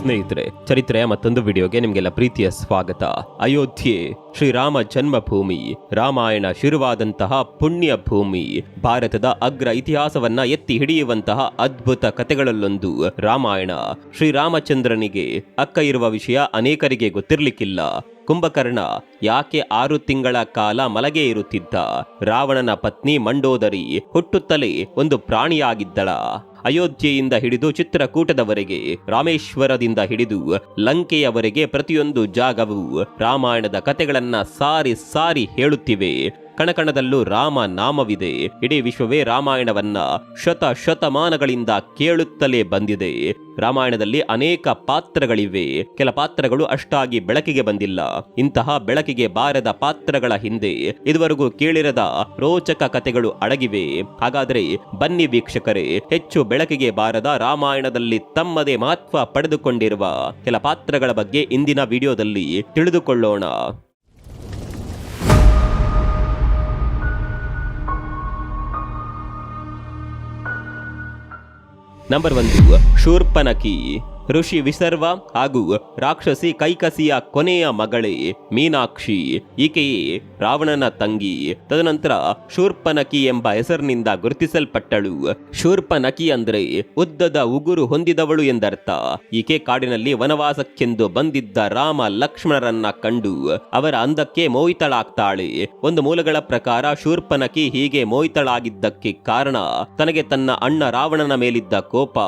ಸ್ನೇಹಿತರೆ, ಚರಿತ್ರೆಯ ಮತ್ತೊಂದು ವಿಡಿಯೋಗೆ ನಿಮಗೆಲ್ಲ ಪ್ರೀತಿಯ ಸ್ವಾಗತ. ಅಯೋಧ್ಯೆ, ಶ್ರೀರಾಮ ಜನ್ಮಭೂಮಿ, ರಾಮಾಯಣ ಶುರುವಾದಂತಹ ಪುಣ್ಯ ಭೂಮಿ, ಭಾರತದ ಅಗ್ರ ಇತಿಹಾಸವನ್ನ ಎತ್ತಿ ಹಿಡಿಯುವಂತಹ ಅದ್ಭುತ ಕಥೆಗಳಲ್ಲೊಂದು ರಾಮಾಯಣ. ಶ್ರೀರಾಮಚಂದ್ರನಿಗೆ ಅಕ್ಕ ಇರುವ ವಿಷಯ ಅನೇಕರಿಗೆ ಗೊತ್ತಿರ್ಲಿಕ್ಕಿಲ್ಲ. ಕುಂಭಕರ್ಣ ಯಾಕೆ ಆರು ತಿಂಗಳ ಕಾಲ ಮಲಗೆ ಇರುತ್ತಿದ್ದ? ರಾವಣನ ಪತ್ನಿ ಮಂಡೋದರಿ ಹುಟ್ಟುತ್ತಲೇ ಒಂದು ಪ್ರಾಣಿಯಾಗಿದ್ದಳ. ಅಯೋಧ್ಯೆಯಿಂದ ಹಿಡಿದು ಚಿತ್ರಕೂಟದವರೆಗೆ, ರಾಮೇಶ್ವರದಿಂದ ಹಿಡಿದು ಲಂಕೆಯವರೆಗೆ ಪ್ರತಿಯೊಂದು ಜಾಗವು ರಾಮಾಯಣದ ಕಥೆಗಳನ್ನ ಸಾರಿ ಸಾರಿ ಹೇಳುತ್ತಿವೆ. ಕಣಕಣದಲ್ಲೂ ರಾಮ ನಾಮವಿದೆ. ಇಡೀ ವಿಶ್ವವೇ ರಾಮಾಯಣವನ್ನ ಶತ ಶತಮಾನಗಳಿಂದ ಕೇಳುತ್ತಲೇ ಬಂದಿದೆ. ರಾಮಾಯಣದಲ್ಲಿ ಅನೇಕ ಪಾತ್ರಗಳಿವೆ. ಕೆಲ ಪಾತ್ರಗಳು ಅಷ್ಟಾಗಿ ಬೆಳಕಿಗೆ ಬಂದಿಲ್ಲ. ಇಂತಹ ಬೆಳಕಿಗೆ ಬಾರದ ಪಾತ್ರಗಳ ಹಿಂದೆ ಇದುವರೆಗೂ ಕೇಳಿರದ ರೋಚಕ ಕಥೆಗಳು ಅಡಗಿವೆ. ಹಾಗಾದರೆ ಬನ್ನಿ ವೀಕ್ಷಕರೇ, ಹೆಚ್ಚು ಬೆಳಕಿಗೆ ಬಾರದ ರಾಮಾಯಣದಲ್ಲಿ ತಮ್ಮದೇ ಮಹತ್ವ ಪಡೆದುಕೊಂಡಿರುವ ಕೆಲ ಪಾತ್ರಗಳ ಬಗ್ಗೆ ಇಂದಿನ ವಿಡಿಯೋದಲ್ಲಿ ತಿಳಿದುಕೊಳ್ಳೋಣ. ನಂಬರ್ ಒಂದು ಶೂರ್ಪನಕಿ ಋಷಿ ವಿಸರ್ವ ಹಾಗೂ ರಾಕ್ಷಸಿ ಕೈಕಸಿಯ ಕೊನೆಯ ಮಗಳೇ ಮೀನಾಕ್ಷಿ. ಈಕೆಯೇ ರಾವಣನ ತಂಗಿ. ತದನಂತರ ಶೂರ್ಪನಕಿ ಎಂಬ ಹೆಸರಿನಿಂದ ಗುರುತಿಸಲ್ಪಟ್ಟಳು. ಶೂರ್ಪನಕಿ ಅಂದ್ರೆ ಉದ್ದದ ಉಗುರು ಹೊಂದಿದವಳು ಎಂದರ್ಥ. ಈಕೆ ಕಾಡಿನಲ್ಲಿ ವನವಾಸಕ್ಕೆಂದು ಬಂದಿದ್ದ ರಾಮ ಲಕ್ಷ್ಮಣರನ್ನ ಕಂಡು ಅವರ ಅಂದಕ್ಕೆ ಮೋಹಿತಳಾಗ್ತಾಳೆ. ಒಂದು ಮೂಲಗಳ ಪ್ರಕಾರ ಶೂರ್ಪನಕಿ ಹೀಗೆ ಮೋಹಿತಳಾಗಿದ್ದಕ್ಕೆ ಕಾರಣ ತನಗೆ ತನ್ನ ಅಣ್ಣ ರಾವಣನ ಮೇಲಿದ್ದ ಕೋಪ.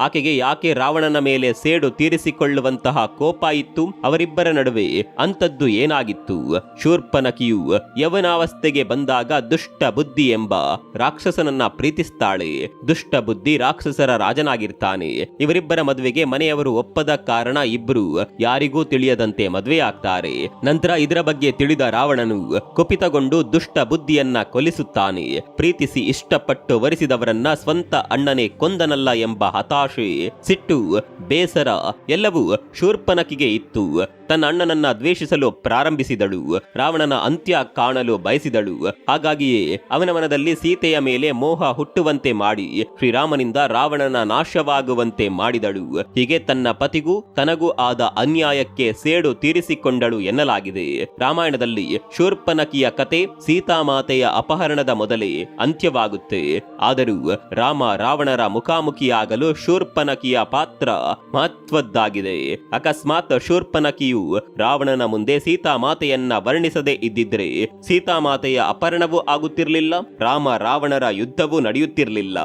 ಆಕೆಗೆ ಯಾಕೆ ರಾವಣನ ಮೇಲೆ ಸೇಡು ತೀರಿಸಿಕೊಳ್ಳುವಂತಹ ಕೋಪ ಇತ್ತು ಅವರಿಬ್ಬರ ನಡುವೆ. ಅಂತದ್ದು ಏನಾಗಿತ್ತು? ಶೂರ್ಪನಕಿಯು ಯವನಾವಸ್ಥೆಗೆ ಬಂದಾಗ ದುಷ್ಟ ಬುದ್ಧಿ ಎಂಬ ರಾಕ್ಷಸನನ್ನ ಪ್ರೀತಿಸ್ತಾಳೆ. ದುಷ್ಟ ಬುದ್ಧಿ ರಾಕ್ಷಸರ ರಾಜನಾಗಿರ್ತಾನೆ. ಇವರಿಬ್ಬರ ಮದುವೆಗೆ ಮನೆಯವರು ಒಪ್ಪದ ಕಾರಣ ಇಬ್ರು ಯಾರಿಗೂ ತಿಳಿಯದಂತೆ ಮದುವೆಯಾಗ್ತಾರೆ ನಂತರ ಇದರ ಬಗ್ಗೆ ತಿಳಿದ ರಾವಣನು ಕುಪಿತಗೊಂಡು ದುಷ್ಟ ಬುದ್ಧಿಯನ್ನ ಕೊಲಿಸುತ್ತಾನೆ ಪ್ರೀತಿಸಿ ಇಷ್ಟಪಟ್ಟು ವರಿಸಿದವರನ್ನ ಸ್ವಂತ ಅಣ್ಣನೇ ಕೊಂದನಲ್ಲ ಎಂಬ ಹತಾಶೆ ಸಿಟ್ಟು ಬೇಸರ ಎಲ್ಲವೂ ಶೂರ್ಪನಕಿಗೆ ಇತ್ತು. ತನ್ನ ಅಣ್ಣನನ್ನ ದ್ವೇಷಿಸಲು ಪ್ರಾರಂಭಿಸಿದಳು. ರಾವಣನ ಅಂತ್ಯ ಕಾಣಲು ಬಯಸಿದಳು. ಹಾಗಾಗಿಯೇ ಅವನ ಮನದಲ್ಲಿ ಸೀತೆಯ ಮೇಲೆ ಮೋಹ ಹುಟ್ಟುವಂತೆ ಮಾಡಿ ಶ್ರೀರಾಮನಿಂದ ರಾವಣನ ನಾಶವಾಗುವಂತೆ ಮಾಡಿದಳು. ಹೀಗೆ ತನ್ನ ಪತಿಗೂ ತನಗೂ ಆದ ಅನ್ಯಾಯಕ್ಕೆ ಸೇಡು ತೀರಿಸಿಕೊಂಡಳು ಎನ್ನಲಾಗಿದೆ. ರಾಮಾಯಣದಲ್ಲಿ ಶೂರ್ಪನಕಿಯ ಕತೆ ಸೀತಾಮಾತೆಯ ಅಪಹರಣದ ಮೊದಲೇ ಅಂತ್ಯವಾಗುತ್ತೆ. ಆದರೂ ರಾಮ ರಾವಣರ ಮುಖಾಮುಖಿಯಾಗಲು ಶೂರ್ಪನಕಿಯ ಪಾತ್ರ ಮಹತ್ವದ್ದಾಗಿದೆ. ಅಕಸ್ಮಾತ್ ಶೂರ್ಪನಕಿಯು ರಾವಣನ ಮುಂದೆ ಸೀತಾಮಾತೆಯನ್ನ ವರ್ಣಿಸದೇ ಇದ್ದಿದ್ರೆ ಸೀತಾಮಾತೆಯ ಅಪಹರಣವೂ ಆಗುತ್ತಿರಲಿಲ್ಲ, ರಾಮ ರಾವಣರ ಯುದ್ಧವೂ ನಡೆಯುತ್ತಿರಲಿಲ್ಲ.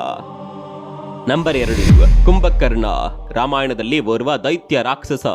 ನಂಬರ್ ಎರಡು, ಕುಂಭಕರ್ಣ. ರಾಮಾಯಣದಲ್ಲಿ ಓರ್ವ ದೈತ್ಯ ರಾಕ್ಷಸ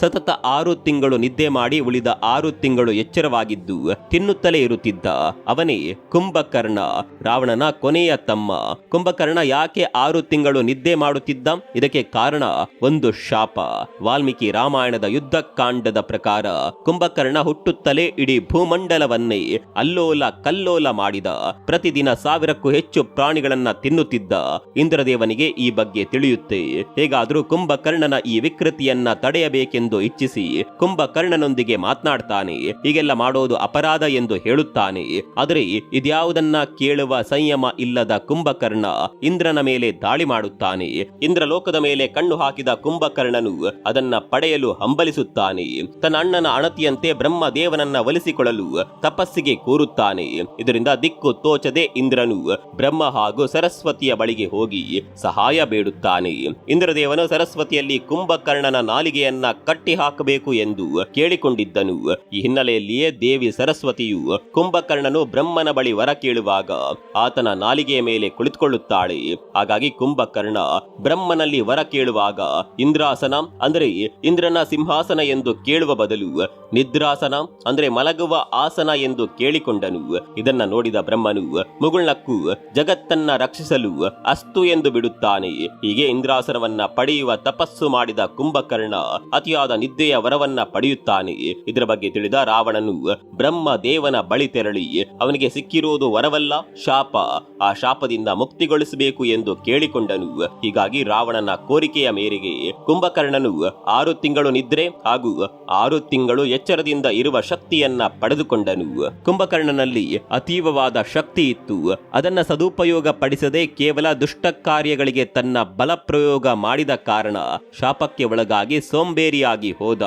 ಸತತ ಆರು ತಿಂಗಳು ನಿದ್ದೆ ಮಾಡಿ ಉಳಿದ ಆರು ತಿಂಗಳು ಎಚ್ಚರವಾಗಿದ್ದು ತಿನ್ನುತ್ತಲೇ ಇರುತ್ತಿದ್ದ. ಅವನೇ ಕುಂಭಕರ್ಣ, ರಾವಣನ ಕೊನೆಯ ತಮ್ಮ. ಕುಂಭಕರ್ಣ ಯಾಕೆ ಆರು ತಿಂಗಳು ನಿದ್ದೆ ಮಾಡುತ್ತಿದ್ದ? ಇದಕ್ಕೆ ಕಾರಣ ಒಂದು ಶಾಪ. ವಾಲ್ಮೀಕಿ ರಾಮಾಯಣದ ಯುದ್ಧಕಾಂಡದ ಪ್ರಕಾರ ಕುಂಭಕರ್ಣ ಹುಟ್ಟುತ್ತಲೇ ಇಡೀ ಭೂಮಂಡಲವನ್ನೇ ಅಲ್ಲೋಲ ಕಲ್ಲೋಲ ಮಾಡಿದ. ಪ್ರತಿದಿನ ಸಾವಿರಕ್ಕೂ ಹೆಚ್ಚು ಪ್ರಾಣಿಗಳನ್ನ ತಿನ್ನುತ್ತಿದ್ದ. ಇಂದ್ರದೇವನಿಗೆ ಈ ಬಗ್ಗೆ ತಿಳಿಯುತ್ತೆ. ಹೇಗಾದರೂ ಕುಂಭಕರ್ಣನ ಈ ವಿಕೃತಿಯನ್ನ ತಡೆಯಬೇಕೆಂದು ಇಚ್ಛಿಸಿ ಕುಂಭಕರ್ಣನೊಂದಿಗೆ ಮಾತನಾಡ್ತಾನೆ. ಹೀಗೆಲ್ಲ ಮಾಡೋದು ಅಪರಾಧ ಎಂದು ಹೇಳುತ್ತಾನೆ. ಆದರೆ ಇದ್ಯಾವುದನ್ನ ಕೇಳುವ ಸಂಯಮ ಇಲ್ಲದ ಕುಂಭಕರ್ಣ ಇಂದ್ರನ ಮೇಲೆ ದಾಳಿ ಮಾಡುತ್ತಾನೆ. ಇಂದ್ರಲೋಕದ ಮೇಲೆ ಕಣ್ಣು ಹಾಕಿದ ಕುಂಭಕರ್ಣನು ಅದನ್ನ ಪಡೆಯಲು ಹಂಬಲಿಸುತ್ತಾನೆ. ತನ್ನ ಅಣ್ಣನ ಅಣತಿಯಂತೆ ಬ್ರಹ್ಮ ದೇವನನ್ನ ಒಲಿಸಿಕೊಳ್ಳಲು ತಪಸ್ಸಿಗೆ ಕೂರುತ್ತಾನೆ. ಇದರಿಂದ ದಿಕ್ಕು ತೋಚದೆ ಇಂದ್ರನು ಬ್ರಹ್ಮ ಹಾಗೂ ಸರಸ್ವತಿಯ ಬಳಿಗೆ ಹೋಗಿ ಸಹಾಯ ಬೇಡುತ್ತಾನೆ. ಇಂದ್ರದೇವನು ಸರಸ್ವತಿಯಲ್ಲಿ ಕುಂಭಕರ್ಣನ ನಾಲಿಗೆಯನ್ನ ಕಟ್ಟಿ ಹಾಕಬೇಕು ಎಂದು ಕೇಳಿಕೊಂಡಿದ್ದನು. ಈ ಹಿನ್ನೆಲೆಯಲ್ಲಿಯೇ ದೇವಿ ಸರಸ್ವತಿಯು ಕುಂಭಕರ್ಣನು ಬ್ರಹ್ಮನ ಬಳಿ ವರ ಕೇಳುವಾಗ ಆತನ ನಾಲಿಗೆಯ ಮೇಲೆ ಕುಳಿತುಕೊಳ್ಳುತ್ತಾಳೆ. ಹಾಗಾಗಿ ಕುಂಭಕರ್ಣ ಬ್ರಹ್ಮನಲ್ಲಿ ವರ ಕೇಳುವಾಗ ಇಂದ್ರಾಸನ, ಅಂದರೆ ಇಂದ್ರನ ಸಿಂಹಾಸನ ಎಂದು ಕೇಳುವ ಬದಲು ನಿದ್ರಾಸನ, ಅಂದ್ರೆ ಮಲಗುವ ಆಸನ ಎಂದು ಕೇಳಿಕೊಂಡನು. ಇದನ್ನ ನೋಡಿದ ಬ್ರಹ್ಮನು ಮುಗುಳ್ನಕ್ಕು ಜಗತ್ತನ್ನ ರಕ್ಷಿಸಲು ಅಸ್ತು ಎಂದು ಬಿಡುತ್ತಾನೆ. ಹೀಗೆ ಇಂದ್ರಾಸನವನ್ನ ಪಡೆಯುವ ತಪಸ್ಸು ಮಾಡಿದ ಕುಂಭಕರ್ಣ ಅತಿಯಾದ ನಿದ್ದೆಯ ವರವನ್ನ ಪಡೆಯುತ್ತಾನೆ. ಇದರ ಬಗ್ಗೆ ತಿಳಿದ ರಾವಣನು, ಬ್ರಹ್ಮ ದೇವನ ಬಳಿ ತೆರಳಿ, ಅವನಿಗೆ ಸಿಕ್ಕಿರುವುದು ವರವಲ್ಲ, ಶಾಪ. ಆ ಶಾಪದಿಂದ ಮುಕ್ತಿಗೊಳಿಸಬೇಕು ಎಂದು ಕೇಳಿಕೊಂಡನು. ಹೀಗಾಗಿ ರಾವಣನ ಕೋರಿಕೆಯ ಮೇರೆಗೆ ಕುಂಭಕರ್ಣನು ಆರು ತಿಂಗಳು ನಿದ್ರೆ ಹಾಗೂ ಆರು ತಿಂಗಳು ಎಚ್ಚರದಿಂದ ಇರುವ ಶಕ್ತಿಯನ್ನ ಪಡೆದುಕೊಂಡನು. ಕುಂಭಕರ್ಣನಲ್ಲಿ ಅತೀವವಾದ ಶಕ್ತಿ ಇತ್ತು. ಅದನ್ನ ಸದುಪಯೋಗ ಪಡಿಸದೆ ಕೇವಲ ದುಷ್ಟ ಕಾರ್ಯಗಳಿಗೆ ತನ್ನ ಬಲ ಪ್ರಯೋಗ ಮಾಡಿದ ಕಾರಣ ಶಾಪಕ್ಕೆ ಒಳಗಾಗಿ ಸೋಂಬೇರಿಯಾಗಿ ಹೋದ.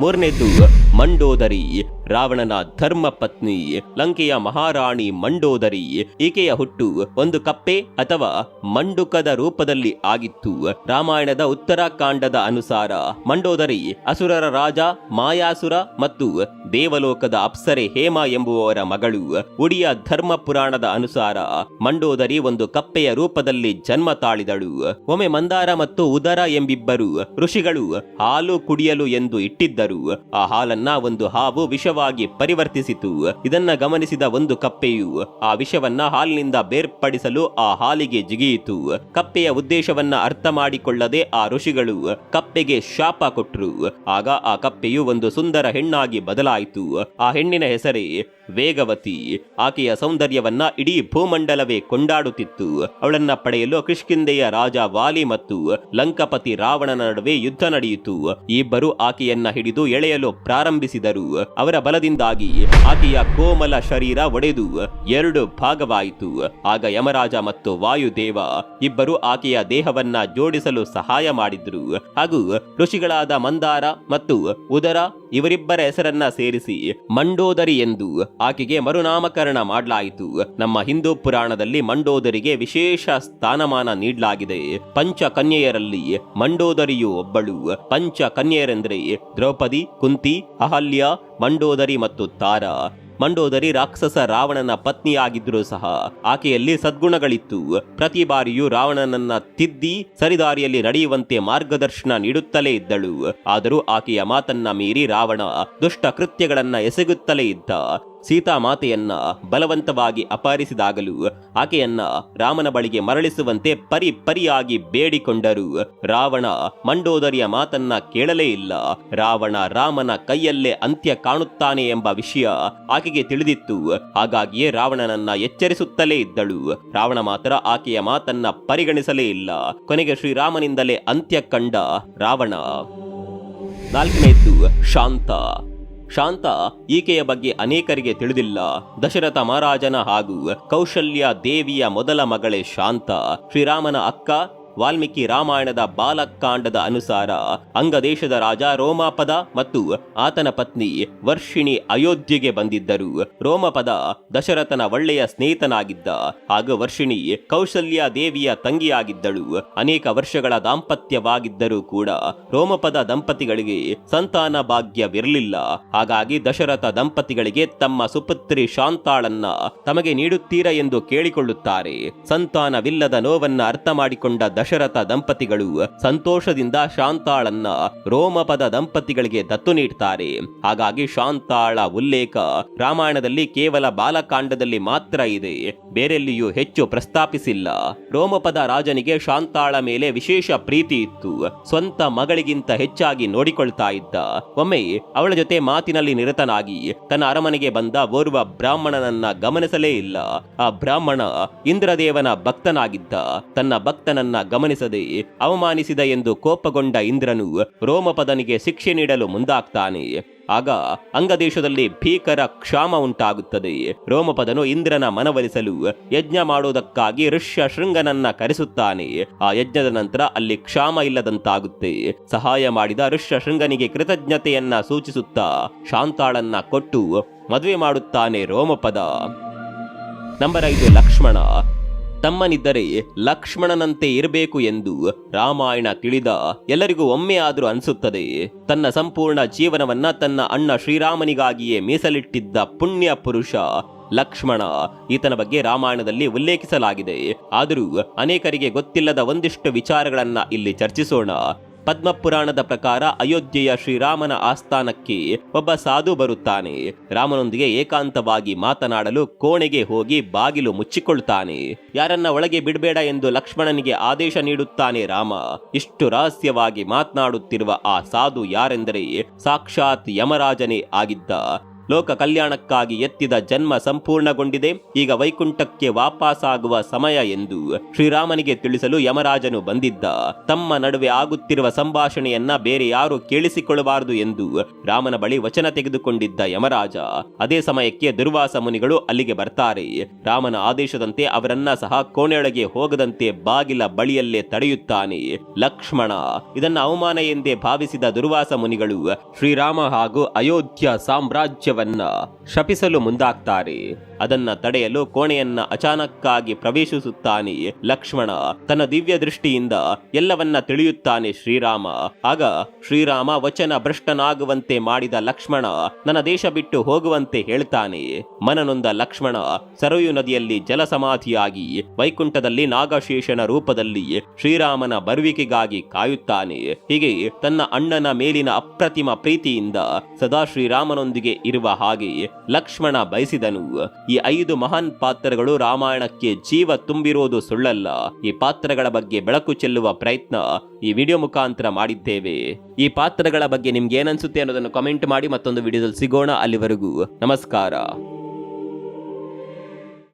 ಮೂರನೇದು ಮಂಡೋದರಿ. ರಾವಣನ ಧರ್ಮ ಪತ್ನಿ ಲಂಕೆಯ ಮಹಾರಾಣಿ ಮಂಡೋದರಿ ಈಕೆಯ ಹುಟ್ಟು ಒಂದು ಕಪ್ಪೆ ಅಥವಾ ಮಂಡುಕದ ರೂಪದಲ್ಲಿ ಆಗಿತ್ತು. ರಾಮಾಯಣದ ಉತ್ತರಾಖಂಡದ ಅನುಸಾರ ಮಂಡೋದರಿ ಅಸುರರ ರಾಜ ಮಾಯಾಸುರ ಮತ್ತು ದೇವಲೋಕದ ಅಪ್ಸರೆ ಹೇಮ ಎಂಬುವವರ ಮಗಳು ಉಡಿಯ ಧರ್ಮ ಪುರಾಣದ ಅನುಸಾರ ಮಂಡೋದರಿ ಒಂದು ಕಪ್ಪೆಯ ರೂಪದಲ್ಲಿ ಜನ್ಮ ತಾಳಿದಳು. ಒಮ್ಮೆ ಮಂದಾರ ಮತ್ತು ಉದರ ಎಂಬಿಬ್ಬರು ಋಷಿಗಳು ಹಾಲು ಕುಡಿಯಲು ಎಂದು ಇಟ್ಟಿದ್ದರು. ಆ ಹಾಲನ್ನ ಒಂದು ಹಾವು ವಿಷವಾಗಿ ಪರಿವರ್ತಿಸಿತು. ಇದನ್ನ ಗಮನಿಸಿದ ಒಂದು ಕಪ್ಪೆಯು ಆ ವಿಷವನ್ನ ಹಾಲಿನಿಂದ ಬೇರ್ಪಡಿಸಲು ಆ ಹಾಲಿಗೆ ಜಿಗಿಯಿತು. ಕಪ್ಪೆಯ ಉದ್ದೇಶವನ್ನ ಅರ್ಥ ಮಾಡಿಕೊಳ್ಳದೆ ಆ ಋಷಿಗಳು ಕಪ್ಪೆಗೆ ಶಾಪ ಕೊಟ್ಟರು ಆಗ ಆ ಕಪ್ಪೆಯು ಒಂದು ಸುಂದರ ಹೆಣ್ಣಾಗಿ ಬದಲಾಯಿತು. ಆ ಹೆಣ್ಣಿನ ಹೆಸರೇ ವೇಗವತಿ. ಆಕೆಯ ಸೌಂದರ್ಯವನ್ನ ಇಡೀ ಭೂಮಂಡಲವೇ ಕೊಂಡಾಡುತ್ತಿತ್ತು. ಅವಳನ್ನ ಪಡೆಯಲು ಕೃಷ್ಕಿಂದೆಯ ರಾಜ ವಾಲಿ ಮತ್ತು ಲಂಕಪತಿ ರಾವಣನ ನಡುವೆ ಯುದ್ಧ ನಡೆಯಿತು. ಇಬ್ಬರು ಆಕೆಯನ್ನ ಹಿಡಿದು ಎಳೆಯಲು ಪ್ರಾರಂಭಿಸಿದರು. ಅವರ ಬಲದಿಂದಾಗಿ ಆಕೆಯ ಕೋಮಲ ಶರೀರ ಒಡೆದು ಎರಡು ಭಾಗವಾಯಿತು. ಆಗ ಯಮರಾಜ ಮತ್ತು ವಾಯುದೇವ ಇಬ್ಬರು ಆಕೆಯ ದೇಹವನ್ನ ಜೋಡಿಸಲು ಸಹಾಯ ಮಾಡಿದ್ರು. ಹಾಗೂ ಋಷಿಗಳಾದ ಮಂದಾರ ಮತ್ತು ಉದರ ಇವರಿಬ್ಬರ ಹೆಸರನ್ನ ಸೇರಿಸಿ ಮಂಡೋದರಿ ಎಂದು ಆಕೆಗೆ ಮರುನಾಮಕರಣ ಮಾಡಲಾಯಿತು. ನಮ್ಮ ಹಿಂದೂ ಪುರಾಣದಲ್ಲಿ ಮಂಡೋದರಿಗೆ ವಿಶೇಷ ಸ್ಥಾನಮಾನ ನೀಡಲಾಗಿದೆ. ಪಂಚ ಕನ್ಯೆಯರಲ್ಲಿ ಮಂಡೋದರಿಯು ಒಬ್ಬಳು. ಪಂಚ ಕನ್ಯೆಯರೆಂದರೆ ದ್ರೌಪದಿ, ಕುಂತಿ, ಅಹಲ್ಯ, ಮಂಡೋದರಿ ಮತ್ತು ತಾರಾ. ಮಂಡೋದರಿ ರಾಕ್ಷಸ ರಾವಣನ ಪತ್ನಿಯಾಗಿದ್ದರೂ ಸಹ ಆಕೆಯಲ್ಲಿ ಸದ್ಗುಣಗಳಿತ್ತು. ಪ್ರತಿ ಬಾರಿಯೂ ರಾವಣನನ್ನ ತಿದ್ದಿ ಸರಿದಾರಿಯಲ್ಲಿ ನಡೆಯುವಂತೆ ಮಾರ್ಗದರ್ಶನ ನೀಡುತ್ತಲೇ ಇದ್ದಳು. ಆದರೂ ಆಕೆಯ ಮಾತನ್ನ ಮೀರಿ ರಾವಣ ದುಷ್ಟ ಕೃತ್ಯಗಳನ್ನ ಎಸಗುತ್ತಲೇ ಇದ್ದ. ಸೀತಾಮಾತೆಯನ್ನ ಬಲವಂತವಾಗಿ ಅಪಹರಿಸಿದಾಗಲೂ ಆಕೆಯನ್ನ ರಾಮನ ಬಳಿಗೆ ಮರಳಿಸುವಂತೆ ಪರಿ ಪರಿಯಾಗಿ ಬೇಡಿಕೊಂಡರು ರಾವಣ ಮಂಡೋದರಿಯ ಮಾತನ್ನ ಕೇಳಲೇ ಇಲ್ಲ. ರಾವಣ ರಾಮನ ಕೈಯಲ್ಲೇ ಅಂತ್ಯ ಕಾಣುತ್ತಾನೆ ಎಂಬ ವಿಷಯ ಆಕೆಗೆ ತಿಳಿದಿತ್ತು. ಹಾಗಾಗಿಯೇ ರಾವಣನನ್ನ ಎಚ್ಚರಿಸುತ್ತಲೇ ಇದ್ದಳು. ರಾವಣ ಮಾತ್ರ ಆಕೆಯ ಮಾತನ್ನ ಪರಿಗಣಿಸಲೇ ಇಲ್ಲ. ಕೊನೆಗೆ ಶ್ರೀರಾಮನಿಂದಲೇ ಅಂತ್ಯ ಕಂಡ ರಾವಣ. ನಾಲ್ಕನೇದ್ದು ಶಾಂತ. ಶಾಂತ ಈಕೆಯ ಬಗ್ಗೆ ಅನೇಕರಿಗೆ ತಿಳಿದಿಲ್ಲ. ದಶರಥ ಮಹಾರಾಜನ ಹಾಗೂ ಕೌಶಲ್ಯ ದೇವಿಯ ಮೊದಲ ಮಗಳೇ ಶಾಂತ. ಶ್ರೀರಾಮನ ಅಕ್ಕ ವಾಲ್ಮೀಕಿ ರಾಮಾಯಣದ ಬಾಲಕಾಂಡದ ಅನುಸಾರ ಅಂಗದೇಶದ ರಾಜ ರೋಮಾಪದ ಮತ್ತು ಆತನ ಪತ್ನಿ ವರ್ಷಿಣಿ ಅಯೋಧ್ಯೆಗೆ ಬಂದಿದ್ದರು. ರೋಮಪದ ದಶರಥನ ಒಳ್ಳೆಯ ಸ್ನೇಹಿತನಾಗಿದ್ದ ಹಾಗೂ ವರ್ಷಿಣಿ ಕೌಶಲ್ಯ ದೇವಿಯ ತಂಗಿಯಾಗಿದ್ದಳು. ಅನೇಕ ವರ್ಷಗಳ ದಾಂಪತ್ಯವಾಗಿದ್ದರೂ ಕೂಡ ರೋಮಪದ ದಂಪತಿಗಳಿಗೆ ಸಂತಾನ ಭಾಗ್ಯವಿರಲಿಲ್ಲ. ಹಾಗಾಗಿ ದಶರಥ ದಂಪತಿಗಳಿಗೆ ತಮ್ಮ ಸುಪುತ್ರಿ ಶಾಂತಾಳನ್ನ ತಮಗೆ ನೀಡುತ್ತೀರಾ ಎಂದು ಕೇಳಿಕೊಳ್ಳುತ್ತಾರೆ. ಸಂತಾನವಿಲ್ಲದ ನೋವನ್ನ ಅರ್ಥ ಮಾಡಿಕೊಂಡ ದಶರಥ ದಂಪತಿಗಳು ಸಂತೋಷದಿಂದ ಶಾಂತಾಳನ್ನ ರೋಮಪದ ದಂಪತಿಗಳಿಗೆ ದತ್ತು ನೀಡ್ತಾರೆ. ಹಾಗಾಗಿ ಶಾಂತಾಳ ಉಲ್ಲೇಖ ರಾಮಾಯಣದಲ್ಲಿ ಕೇವಲ ಬಾಲಕಾಂಡದಲ್ಲಿ ಮಾತ್ರ ಇದೆ. ಬೇರೆಲ್ಲಿಯೂ ಹೆಚ್ಚು ಪ್ರಸ್ತಾಪಿಸಿಲ್ಲ. ರೋಮಪದ ರಾಜನಿಗೆ ಶಾಂತಾಳ ಮೇಲೆ ವಿಶೇಷ ಪ್ರೀತಿ ಇತ್ತು. ಸ್ವಂತ ಮಗಳಿಗಿಂತ ಹೆಚ್ಚಾಗಿ ನೋಡಿಕೊಳ್ತಾ ಇದ್ದ. ಒಮ್ಮೆ ಅವಳ ಜೊತೆ ಮಾತಿನಲ್ಲಿ ನಿರತನಾಗಿ ತನ್ನ ಅರಮನೆಗೆ ಬಂದ ಓರ್ವ ಬ್ರಾಹ್ಮಣನನ್ನ ಗಮನಿಸಲೇ ಇಲ್ಲ. ಆ ಬ್ರಾಹ್ಮಣ ಇಂದ್ರದೇವನ ಭಕ್ತನಾಗಿದ್ದ. ತನ್ನ ಭಕ್ತನನ್ನ ಗಮನಿಸದೆ ಅವಮಾನಿಸಿದ ಎಂದು ಕೋಪಗೊಂಡ ಇಂದ್ರನು ರೋಮಪದನಿಗೆ ಶಿಕ್ಷೆ ನೀಡಲು ಮುಂದಾಗ್ತಾನೆ. ಆಗ ಅಂಗದೇಶದಲ್ಲಿ ಭೀಕರ ಕ್ಷಾಮ ಉಂಟಾಗುತ್ತದೆ. ರೋಮಪದನು ಇಂದ್ರನ ಮನವೊಲಿಸಲು ಯಜ್ಞ ಮಾಡುವುದಕ್ಕಾಗಿ ಋಷ್ಯ ಶೃಂಗನನ್ನ ಕರೆಸುತ್ತಾನೆ. ಆ ಯಜ್ಞದ ನಂತರ ಅಲ್ಲಿ ಕ್ಷಾಮ ಇಲ್ಲದಂತಾಗುತ್ತೆ. ಸಹಾಯ ಮಾಡಿದ ಋಷ್ಯ ಶೃಂಗನಿಗೆ ಕೃತಜ್ಞತೆಯನ್ನ ಸೂಚಿಸುತ್ತಾ ಶಾಂತಾಳನ್ನ ಕೊಟ್ಟು ಮದುವೆ ಮಾಡುತ್ತಾನೆ ರೋಮಪದ. ನಂಬರ್ ಐದು ಲಕ್ಷ್ಮಣ. ತಮ್ಮನಿದ್ದರೆ ಲಕ್ಷ್ಮಣನಂತೆ ಇರಬೇಕು ಎಂದು ರಾಮಾಯಣ ತಿಳಿದ ಎಲ್ಲರಿಗೂ ಒಮ್ಮೆ ಆದರೂ ಅನಿಸುತ್ತದೆ. ತನ್ನ ಸಂಪೂರ್ಣ ಜೀವನವನ್ನ ತನ್ನ ಅಣ್ಣ ಶ್ರೀರಾಮನಿಗಾಗಿಯೇ ಮೀಸಲಿಟ್ಟಿದ್ದ ಪುಣ್ಯ ಪುರುಷ ಲಕ್ಷ್ಮಣ ಈತನ ಬಗ್ಗೆ ರಾಮಾಯಣದಲ್ಲಿ ಉಲ್ಲೇಖಿಸಲಾಗಿದೆ. ಆದರೂ ಅನೇಕರಿಗೆ ಗೊತ್ತಿಲ್ಲದ ಒಂದಿಷ್ಟು ವಿಚಾರಗಳನ್ನ ಇಲ್ಲಿ ಚರ್ಚಿಸೋಣ. ಪದ್ಮಪುರಾಣದ ಪ್ರಕಾರ ಅಯೋಧ್ಯೆಯ ಶ್ರೀರಾಮನ ಆಸ್ಥಾನಕ್ಕೆ ಒಬ್ಬ ಸಾಧು ಬರುತ್ತಾನೆ. ರಾಮನೊಂದಿಗೆ ಏಕಾಂತವಾಗಿ ಮಾತನಾಡಲು ಕೋಣೆಗೆ ಹೋಗಿ ಬಾಗಿಲು ಮುಚ್ಚಿಕೊಳ್ತಾನೆ ಯಾರನ್ನ ಒಳಗೆ ಬಿಡಬೇಡ ಎಂದು ಲಕ್ಷ್ಮಣನಿಗೆ ಆದೇಶ ನೀಡುತ್ತಾನೆ ರಾಮ. ಇಷ್ಟು ರಹಸ್ಯವಾಗಿ ಮಾತನಾಡುತ್ತಿರುವ ಆ ಸಾಧು ಯಾರೆಂದರೆ ಸಾಕ್ಷಾತ್ ಯಮರಾಜನೇ ಆಗಿದ್ದ ಲೋಕ ಕಲ್ಯಾಣಕ್ಕಾಗಿ ಎತ್ತಿದ ಜನ್ಮ ಸಂಪೂರ್ಣಗೊಂಡಿದೆ. ಈಗ ವೈಕುಂಠಕ್ಕೆ ವಾಪಸ್ಸಾಗುವ ಸಮಯ ಎಂದು ಶ್ರೀರಾಮನಿಗೆ ತಿಳಿಸಲು ಯಮರಾಜನು ಬಂದಿದ್ದ. ತಮ್ಮ ನಡುವೆ ಆಗುತ್ತಿರುವ ಸಂಭಾಷಣೆಯನ್ನ ಬೇರೆ ಯಾರು ಕೇಳಿಸಿಕೊಳ್ಳಬಾರದು ಎಂದು ರಾಮನ ಬಳಿ ವಚನ ತೆಗೆದುಕೊಂಡಿದ್ದ ಯಮರಾಜ. ಅದೇ ಸಮಯಕ್ಕೆ ದುರ್ವಾಸ ಮುನಿಗಳು ಅಲ್ಲಿಗೆ ಬರ್ತಾರೆ. ರಾಮನ ಆದೇಶದಂತೆ ಅವರನ್ನ ಸಹ ಕೋಣೆಯೊಳಗೆ ಹೋಗದಂತೆ ಬಾಗಿಲ ಬಳಿಯಲ್ಲೇ ತಡೆಯುತ್ತಾನೆ. ಲಕ್ಷ್ಮಣ, ಇದನ್ನ ಅವಮಾನ ಎಂದೇ ಭಾವಿಸಿದ ದುರ್ವಾಸ ಮುನಿಗಳು ಶ್ರೀರಾಮ ಹಾಗೂ ಅಯೋಧ್ಯ ಸಾಮ್ರಾಜ್ಯವನ್ನ ಶಪಿಸಲು ಮುಂದಾಗ್ತಾರೆ. ಅದನ್ನ ತಡೆಯಲು ಕೋಣೆಯನ್ನ ಅಚಾನಕ್ಕಾಗಿ ಪ್ರವೇಶಿಸುತ್ತಾನೆ ಲಕ್ಷ್ಮಣ. ತನ್ನ ದಿವ್ಯ ದೃಷ್ಟಿಯಿಂದ ಎಲ್ಲವನ್ನ ತಿಳಿಯುತ್ತಾನೆ ಶ್ರೀರಾಮ. ಆಗ ಶ್ರೀರಾಮ ವಚನ ಭ್ರಷ್ಟನಾಗುವಂತೆ ಮಾಡಿದ ಲಕ್ಷ್ಮಣ ನನ್ನ ದೇಶ ಬಿಟ್ಟು ಹೋಗುವಂತೆ ಹೇಳ್ತಾನೆ. ಮನನೊಂದ ಲಕ್ಷ್ಮಣ ಸರಯು ನದಿಯಲ್ಲಿ ಜಲಸಮಾಧಿಯಾಗಿ ವೈಕುಂಠದಲ್ಲಿ ನಾಗಶೇಷನ ರೂಪದಲ್ಲಿ ಶ್ರೀರಾಮನ ಬರುವಿಕೆಗಾಗಿ ಕಾಯುತ್ತಾನೆ. ಹೀಗೆ ತನ್ನ ಅಣ್ಣನ ಮೇಲಿನ ಅಪ್ರತಿಮ ಪ್ರೀತಿಯಿಂದ ಸದಾ ಶ್ರೀರಾಮನೊಂದಿಗೆ ಇರುವ ಹಾಗೆ ಲಕ್ಷ್ಮಣ ಬಯಸಿದನು. ಈ ಐದು ಮಹಾನ್ ಪಾತ್ರಗಳು ರಾಮಾಯಣಕ್ಕೆ ಜೀವ ತುಂಬಿರುವುದು ಸುಳ್ಳಲ್ಲ. ಈ ಪಾತ್ರಗಳ ಬಗ್ಗೆ ಬೆಳಕು ಚೆಲ್ಲುವ ಪ್ರಯತ್ನ ಈ ವಿಡಿಯೋ ಮುಖಾಂತರ ಮಾಡಿದ್ದೇವೆ. ಈ ಪಾತ್ರಗಳ ಬಗ್ಗೆ ನಿಮ್ಗೆ ಏನನ್ಸುತ್ತೆ ಅನ್ನೋದನ್ನು ಕಮೆಂಟ್ ಮಾಡಿ ಮತ್ತೊಂದು ವಿಡಿಯೋದಲ್ಲಿ ಸಿಗೋಣ ಅಲ್ಲಿವರೆಗೂ. ನಮಸ್ಕಾರ.